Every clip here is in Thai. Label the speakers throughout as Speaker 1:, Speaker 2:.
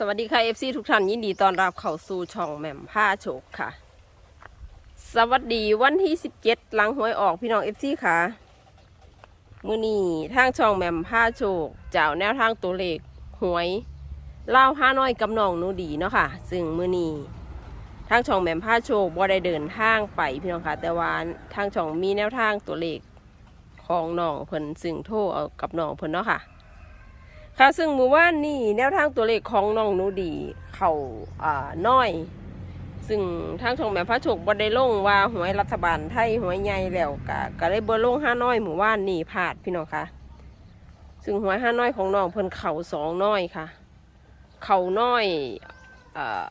Speaker 1: สวัสดีค่ะ FC ทุกท่านยินดีต้อนรับเข้าสู่ช่องแหม่มผ้าโฉกค่ะ สวัสดีวันที่ 17 หลังหวยออกพี่น้อง FC ค่ะมือนี้ทางช่องแหม่มผ้าโฉกเจ้าแนวทางตัวเลขหวยเล่าห้าน้อยกับน้องนูดีเนาะค่ะ ซึ่งมือนี้ทางช่องแหม่มผ้าโชคบ่ได้เดินทางไปพี่น้องค่ะ แต่ว่าทางช่องมีแนวทางตัวเลขของน้องเพิ่นซึ่งโทรเอากับน้องเพิ่นเนาะค่ะ ค่ะ ซึ่งมือว่านนี่แนวทางตัวเลขของน้องนูดีเขาอ่าน้อย ซึ่งทางช่องแม่พระโชคบ่ได้ลงว่าหวยรัฐบาลไทยหวยใหญ่แล้วก็ก็เลยบ่ลงห้าน้อยหมู่ว่านนี่พลาดพี่น้องค่ะ ซึ่งหวยห้าน้อยของน้องเพิ่นเข่าสองน้อยค่ะ เข่าน้อยอ่า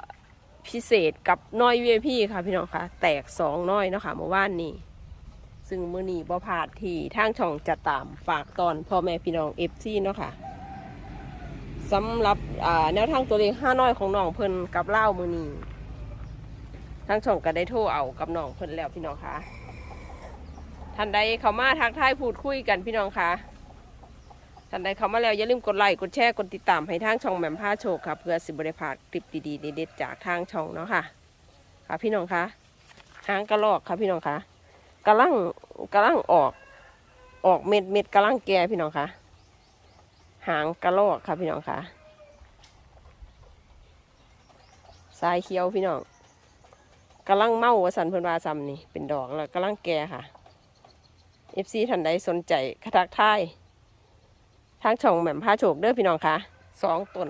Speaker 1: พิเศษกับน้อยเวียพี่ค่ะพี่น้องค่ะ แตกสองน้อยเนาะค่ะเมื่อวานนี้ซึ่งมื้อนี้บ่พลาดที่ทางช่องจะตามฝากตอนพ่อแม่พี่น้องเอฟซีเนาะค่ะ สำหรับแนวทางตัวเลขห้าน้อยของน้องเพิ่นกับเล่ามือนี้ทางช่องก็ได้โทรเอากับน้องเพิ่นแล้วพี่น้องคะท่านใดเขามาทักทายพูดคุยกันพี่น้องคะท่านใดเขามาแล้วอย่าลืมกดไลค์กดแชร์กดติดตามให้ทางช่องแหม่มผ้าโชคค่ะเพื่อสิบริพาดคลิปดีๆเด็ดๆจากทางช่องเนาะค่ะ ค่ะพี่น้องคะหางกระลอกค่ะพี่น้องคะกระลังกระลังออกออกเม็ดเม็ดกระลังแก่พี่น้องคะ หางกระโลกค่ะพี่น้องค่ะสายเขียวพี่น้องกำลังเมาวสันเพิ่นว่าซ้ำนี่เป็นดอกแล้วกำลังแก่ค่ะเอฟซีท่านใดสนใจคทักทายทางช่องแหม่มผ้าโฉกเด้อพี่น้องค่ะสองต้น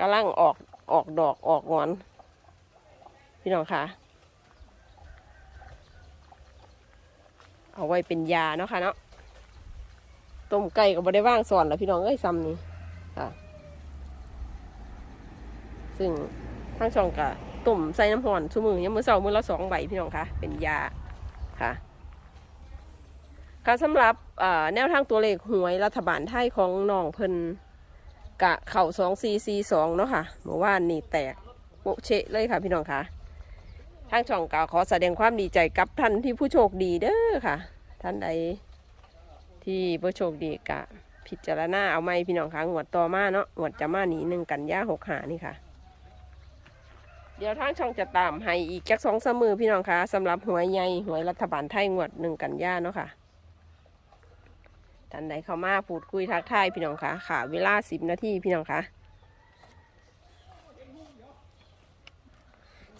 Speaker 1: กำลังออกออกดอกออกงอน พี่น้องค่ะเอาไว้เป็นยาเนาะค่ะเนาะ ต้มไก่ก็บ่ได้ว่างสอนแล้วพี่น้องเอ้ยซ้ำนี่ค่ะ ซึ่งทางช่องกะต้มใส่น้ำห่อนชั่วมือยังมือเสาร์มือละสองใบพี่น้องคะเป็นยาค่ะค่ะสำหรับแนวทางตัวเลขหวยรัฐบาลไทยของน้องเพิ่นกะเข่าสองซีซีสองเนาะค่ะเมื่อวานนี่แตกโปะเชะเลยค่ะพี่น้องคะทางช่องกะขอแสดงความดีใจกับท่านที่ผู้โชคดีเด้อค่ะ ท่านใด ที่ผู้โชคดีกะ พิจารณาเอาไม่พี่น้องคะงวดต่อมาเนาะงวดจะมาหนีหนึ่งกันยาหกหานี่ค่ะ เดี๋ยวทางช่องจะตามให้อีกจักสองสามมือพี่น้องคะสำหรับหวยใหญ่หวยรัฐบาลไทยงวดหนึ่งกันยาเนาะค่ะท่านใดเข้ามาพูดคุยทักทายพี่น้องคะค่ะ เวลาสิบนาทีพี่น้องคะ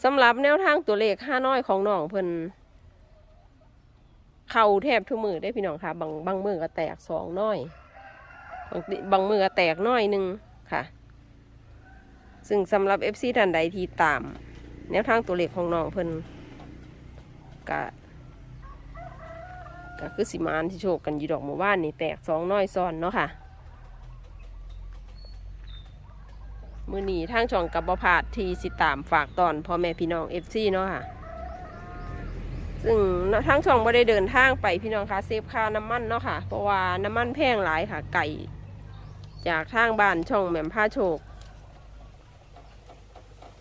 Speaker 1: สำหรับแนวทางตัวเลขห้าน้อยของน้องเพิ่น เข่าแทบทุกมือได้พี่น้องค่ะ บางบางมือก็แตกสองน้อย บางบางมือก็แตกน้อยหนึ่งค่ะ ซึ่งสำหรับเอฟซีท่านใดที่ตาม แนวทางตัวเลขของน้องเพิ่นกะก็คือสิมานที่โชคกันอยู่ดอกหมู่บ้านนี่แตกสองน้อยซ้อนเนาะค่ะมือหนีทางช่องกับบพาดที่สิตามฝากตอนพ่อแม่พี่น้องเอฟซีเนาะค่ะ ซึ่งทางช่องไม่ได้เดินทางไปพี่น้องคะเซฟค่าน้ำมันเนาะค่ะเพราะว่าน้ำมันแพงหลายค่ะไก่ จากทางบ้านช่องแหม่มผ้าโชค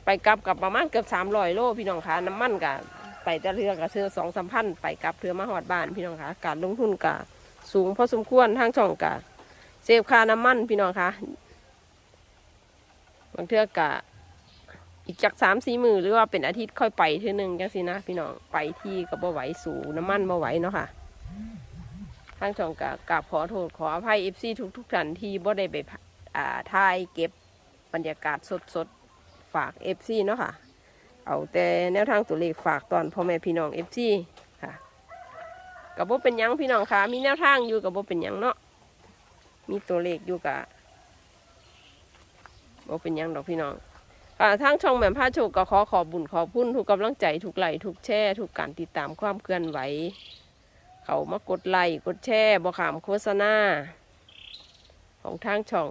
Speaker 1: ไปกลับกับประมาณเกือบสามร้อยโลพี่น้องคะน้ำมันกับไปแต่เรือกับเสื้อสองสามพันไปกลับเพื่อมาหอดบ้านพี่น้องคะการลงทุนกับสูงพอสมควรทางช่องกับเซฟค่าน้ำมันพี่น้องคะบางเทือกะ อีกจากสามสี่มือหรือว่าเป็นอาทิตย์ค่อยไปเท่หนึงจังสินะพี่น้องไปที่ก็บ่ไหวสูน้ำมันบ่ไหวเนาะค่ะทางช่องกะกราบขอโทษขออภัยเอฟซีทุกทุกท่านที่บ่ได้ไปอ่าถ่ายเก็บบรรยากาศสดๆฝากเอฟซีเนาะค่ะ เอาแต่แนวทางตัวเลขฝากตอนพ่อแม่พี่น้องเอฟซีค่ะกับบ่เป็นยังพี่น้องค่ะ มีแนวทางอยู่กับบ่เป็นยังเนาะมีตัวเลขอยู่กับบ่เป็นยังดอกพี่น้อง ทางช่องแหม่มผ้าโชคก็ขอขอบบุญขอบพุ่นทุกกำลังใจทุกไลค์ทุกแช่ทุกการติดตามความเคลื่อนไหว เขามากดไลค์กดแช่บอขามโฆษณาของทางช่อง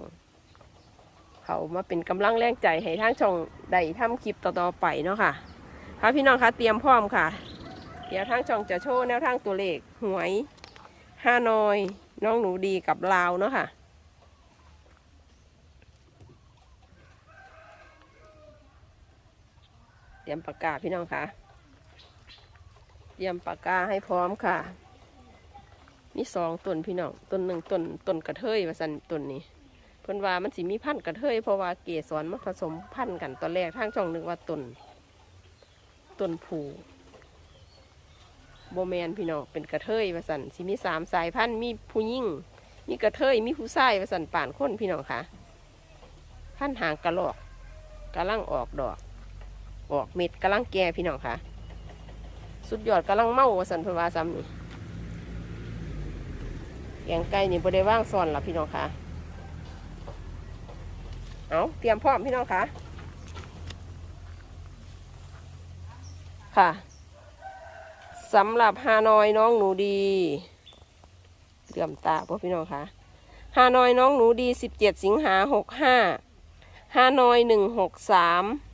Speaker 1: เขามาเป็นกำลังแรงใจให้ทางช่องได้ทำคลิปต่อๆไปเนาะค่ะค่ะพี่น้องคะเตรียมพร้อมค่ะ เดี๋ยวทางช่องจะโชว์แนวทางตัวเลขหวยห้านอย น้องหนูดีกับลาวเนาะค่ะ ตรียมปากกาพี่น้องค่ะ เตรียมปากกาให้พร้อมค่ะ มีสองต้นพี่น้อง ต้นหนึ่งต้นต้นกระเทยว่าสันต้นนี้ เพิ่นว่ามันสิมีพันธุ์กระเทยเพราะว่าเกสรมันผสมพันธุ์กันตอนแรกทางช่องนึกว่าต้นต้นผูโบแมนพี่น้องเป็นกระเทยว่าสันสิมีสามสายพันธุ์มีผู้ยิ่งมีกระเทยมีผู้ชายว่าสันป่านคนพี่น้องค่ะ พันธุ์หางกระหลอกกำลังออกดอก ออกเม็ดกำลังแก่พี่น้องค่ะ สุดยอดกำลังเมาว่าสันพวาซ้ำนี่แกงไก่นี่บ่ได้ว่างซ่อนละพี่น้องค่ะ เอาเตรียมพร้อมพี่น้องค่ะ ค่ะสำหรับฮานอยน้องหนูดีเลื่อมตาพ่อพี่น้องค่ะฮานอยน้องหนูดี 17 สิงหา65ฮานอย 163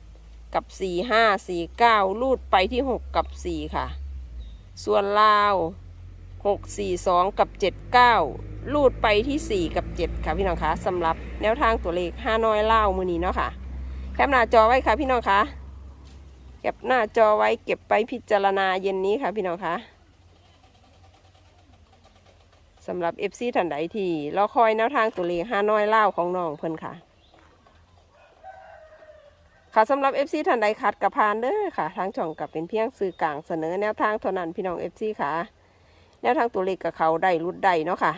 Speaker 1: กับ4549ลูดไปที่6กับ4ค่ะ ส่วนลาว642กับ79ลูดไปที่4กับ7ค่ะพี่น้องคะสำหรับแนวทางตัวเลขห้าน้อยเล่ามือนี้เนาะค่ะแคปหน้าจอไว้ค่ะพี่น้องคะแคปหน้าจอไว้เก็บไปพิจารณาเย็นนี้ค่ะพี่น้องคะสำหรับ FC ท่านใดที่รอคอยแนวทางตัวเลขห้าน้อยเล่าของน้องเพิ่นค่ะ ค่ะสำหรับ FC ท่านใดคัดกับพานเด้อค่ะทางช่องกับเป็นเพียงสื่อกลางเสนอแนวทางเท่านั้นพี่น้อง FC ค่ะ แนวทางตัวเลขกับเขาได้รุดได้เนาะค่ะ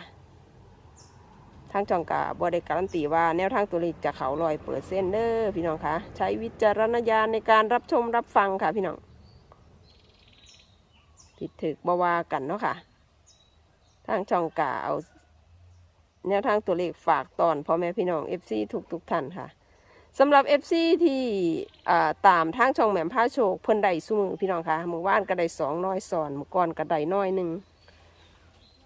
Speaker 1: ทางจองกะบบริการันตีว่าแนวทางตัวเลขจะเขาลอยเปิดเส้นเด้อพี่น้องค่ะ ใช้วิจารณญาณในการรับชมรับฟังค่ะพี่น้องผิดถึกบาวากันเนาะค่ะ ทางจองกะเอาแนวทางตัวเลขฝากตอนพ่อแม่พี่น้อง FC ทุกทุกๆท่านค่ะ สำหรับ FC ที่อ่ตามทางช่องแหม่มผ้าโชคเพิ่นได้สู้มือพี่น้องค่ะมื่อวานก็ไดสองน้อยสอนมือก่อนก็ไดน้อยหนึ่ง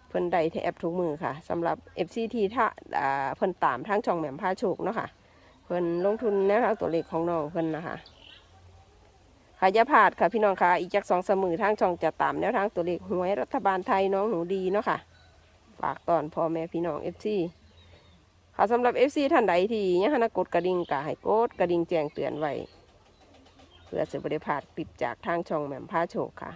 Speaker 1: เพิ่นได้แทบทุกมือค่ะสำหรับ FCT ถ้าอ่าเพิ่นตามทางช่องแหม่มพาโชคเนาะค่ะเพิ่นลงทุนแนวทางตัวเลขของน้องเพิ่นนะคะค่ะยาพลาดค่ะพี่น้องค่ะอีกจากสองสมือทางช่องจะตามแนวทางตัวเลขหวยรัฐบาลไทยน้องหนูดีเนาะค่ะฝากตอนพ่อแม่พี่น้อง FC ค่ะสำหรับ FC ท่านใดที่ยังหนกดกระดิ่งกะให้กดกระดิ่งแจ้งเตือนไว้เพื่อจะบริพาดคลิปจากทางช่องแหม่มพาโชคค่ะ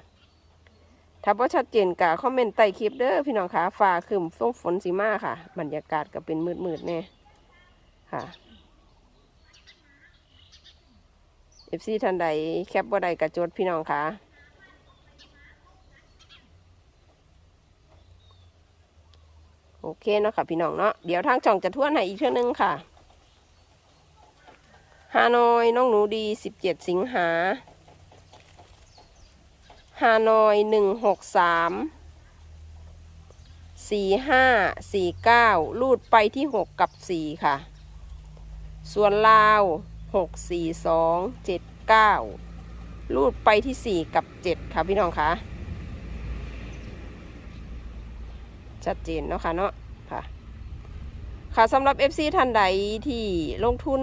Speaker 1: ถ้าบ่ชัดเจนกะคอมเมนต์ใต้คลิปเด้อพี่น้องคะฟ้าครึมฝนฝนสีมาค่ะ บรรยากาศก็เป็นมืดๆแน่ค่ะเอฟซีท่านใดแคปบ่ได้กระจดพี่น้องคะ โอเคเนาะค่ะพี่น้องเนาะเดี๋ยวทางจ่องจะทวนให้อีกเท่านึงค่ะฮานอยน้องหนูดี17สิงหาฮานอยหนึ่งหกสามสี่ห้าสี่เก้าลูดไปที่หกกับสี่ค่ะ ส่วนลาวหกสี่สองเจ็ดเก้าลูดไปที่สี่กับเจ็ดค่ะพี่น้องคะ ชัดเจนเนาะค่ะเนาะค่ะ ค่ะสำหรับ FC ท่านใดที่ลงทุน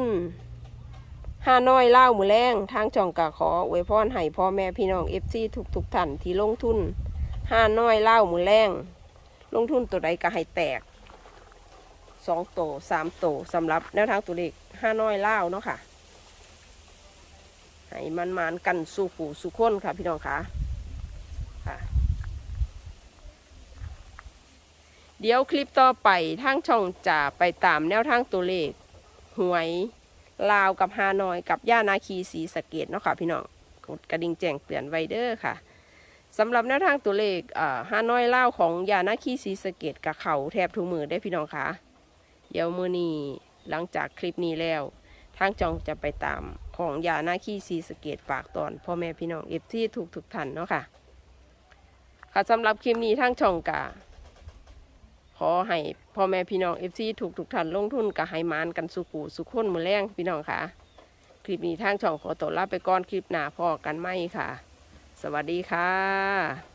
Speaker 1: ห้าน้อยเล่ามือแรงทางจองกะขออวยพรให้พ่อแม่พี่น้องเอฟซีทุกทุกท่านที่ลงทุนห้าน้อยเล่ามือแรงลงทุนตัวใดก็ให้แตกสองโตสามโตสำหรับแนวทางตัวเลขห้าน้อยเล่าเนาะค่ะให้มันมานกันสู่ผู้สู่คนค่ะพี่น้องค่ะ เดี๋ยวคลิปต่อไปทางช่องจะไปตามแนวทางตัวเลข หวย ลาวกับฮานอยกับย่านาคีสีสะเกตเนาะค่ะพี่น้องกดกระดิ่งแจ้งเตือนไวเด้อค่ะสำหรับแนวทางตัวเลขอ่าฮานอยลาวของย่านาคีสีสะเกตกับเขาแทบทุกมือได้พี่น้องค่ะเดี๋ยวมือนี้หลังจากคลิปนี้แล้ว ทางจองจะไปตามของยานาคีสีสะเกตฝากตอนพ่อแม่พี่น้องเอฟที่ทุกทุกท่านเนาะค่ะ ค่ะสำหรับคลิปนี้ทางช่องกา อให้พ่อแม่พี่น้องเอฟซีถูกถูกทันลงทุนกับไฮมานกันสุขูสุขคนมือแรงพี่น้องค่ะ คลิปนี้ทางช่องขอตัวลาไปก่อนคลิปหน้าพอกันไหมค่ะ สวัสดีค่ะ